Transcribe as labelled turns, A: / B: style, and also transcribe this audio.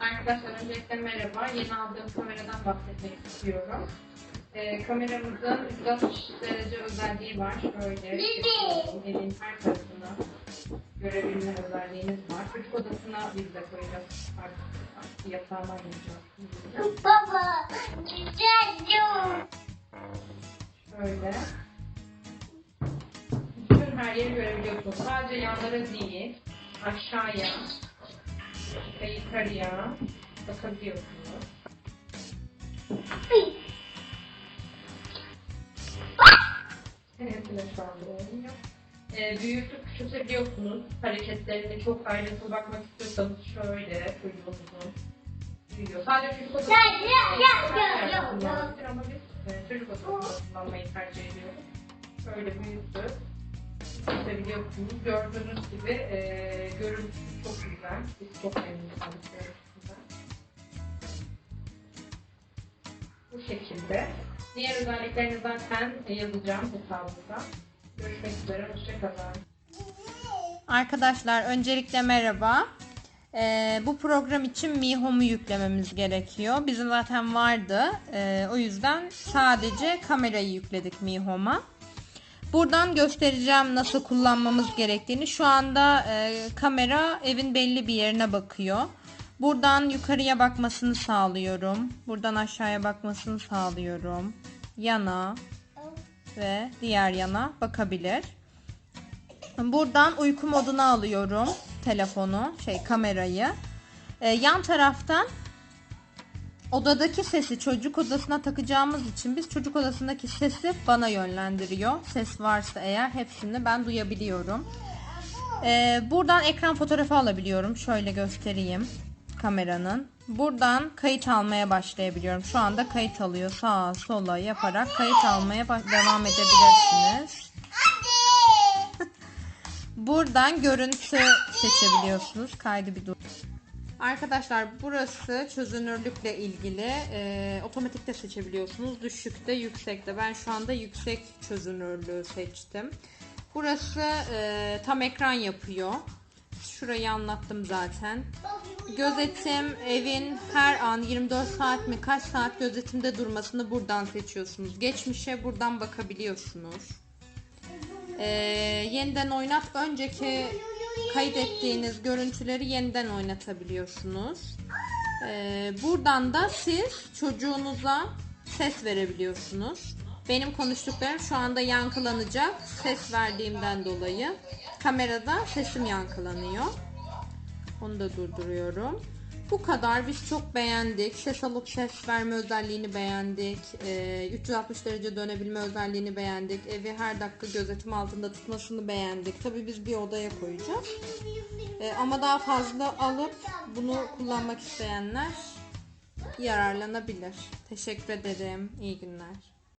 A: Arkadaşlar öncelikle merhaba. Yeni aldığım kameradan bahsetmek istiyorum. Ee, kameramızın 360 derece özelliği var. Şöyle elin her tarafına görebilme özelliğiniz var. Çocuk odasına biz de koyacağız. Artık yatağına koyacağız.
B: Baba, güzel
A: Şöyle. Bütün her yeri görebiliyorsunuz. Sadece yanlara değil, aşağıya ve yukarıya bakabiliyorsunuz. Evet, evet anda oynuyor. Ee, büyütüp küçültebiliyorsunuz. Hareketlerine çok ayrıntılı bakmak istiyorsanız şöyle çocuğunuzun büyüyor. Sadece çocuk e, odasında kullanmayı tercih ediyoruz. Şöyle büyütüp küçültebiliyorsunuz. Gördüğünüz gibi e, görüntüsü çok güzel. Biz çok memnunuz kaldık görüntüsünden. Bu şekilde. Diğer özelliklerini zaten yazacağım hesabımda. Görüşmek üzere. Hoşçakalın.
C: Arkadaşlar öncelikle merhaba. Ee, bu program için Mi Home'u yüklememiz gerekiyor. Bizim zaten vardı. Ee, o yüzden sadece kamerayı yükledik Mi Home'a. Buradan göstereceğim nasıl kullanmamız gerektiğini. Şu anda e, kamera evin belli bir yerine bakıyor. Buradan yukarıya bakmasını sağlıyorum. Buradan aşağıya bakmasını sağlıyorum. Yana ve diğer yana bakabilir. Buradan uyku moduna alıyorum telefonu, şey kamerayı. Ee, yan taraftan odadaki sesi çocuk odasına takacağımız için biz çocuk odasındaki sesi bana yönlendiriyor. Ses varsa eğer hepsini ben duyabiliyorum. Ee, buradan ekran fotoğrafı alabiliyorum. Şöyle göstereyim kameranın. Buradan kayıt almaya başlayabiliyorum. Şu anda kayıt alıyor. Sağa sola yaparak kayıt almaya devam edebilirsiniz. Buradan görüntü seçebiliyorsunuz. Kaydı bir dur. Arkadaşlar burası çözünürlükle ilgili. Ee, otomatikte seçebiliyorsunuz. Düşükte, yüksekte. Ben şu anda yüksek çözünürlüğü seçtim. Burası e, tam ekran yapıyor. Şurayı anlattım zaten. Gözetim evin her an 24 saat mi kaç saat gözetimde durmasını buradan seçiyorsunuz. Geçmişe buradan bakabiliyorsunuz. Ee, yeniden oynat. Önceki kaydettiğiniz görüntüleri yeniden oynatabiliyorsunuz. Ee, buradan da siz çocuğunuza ses verebiliyorsunuz. Benim konuştuklarım şu anda yankılanacak. Ses verdiğimden dolayı. Kamerada sesim yankılanıyor. Onu da durduruyorum. Bu kadar. Biz çok beğendik. Ses alıp ses verme özelliğini beğendik. Ee, 360 derece dönebilme özelliğini beğendik. Evi her dakika gözetim altında tutmasını beğendik. Tabii biz bir odaya koyacağız. Ee, ama daha fazla alıp bunu kullanmak isteyenler yararlanabilir. Teşekkür ederim. İyi günler.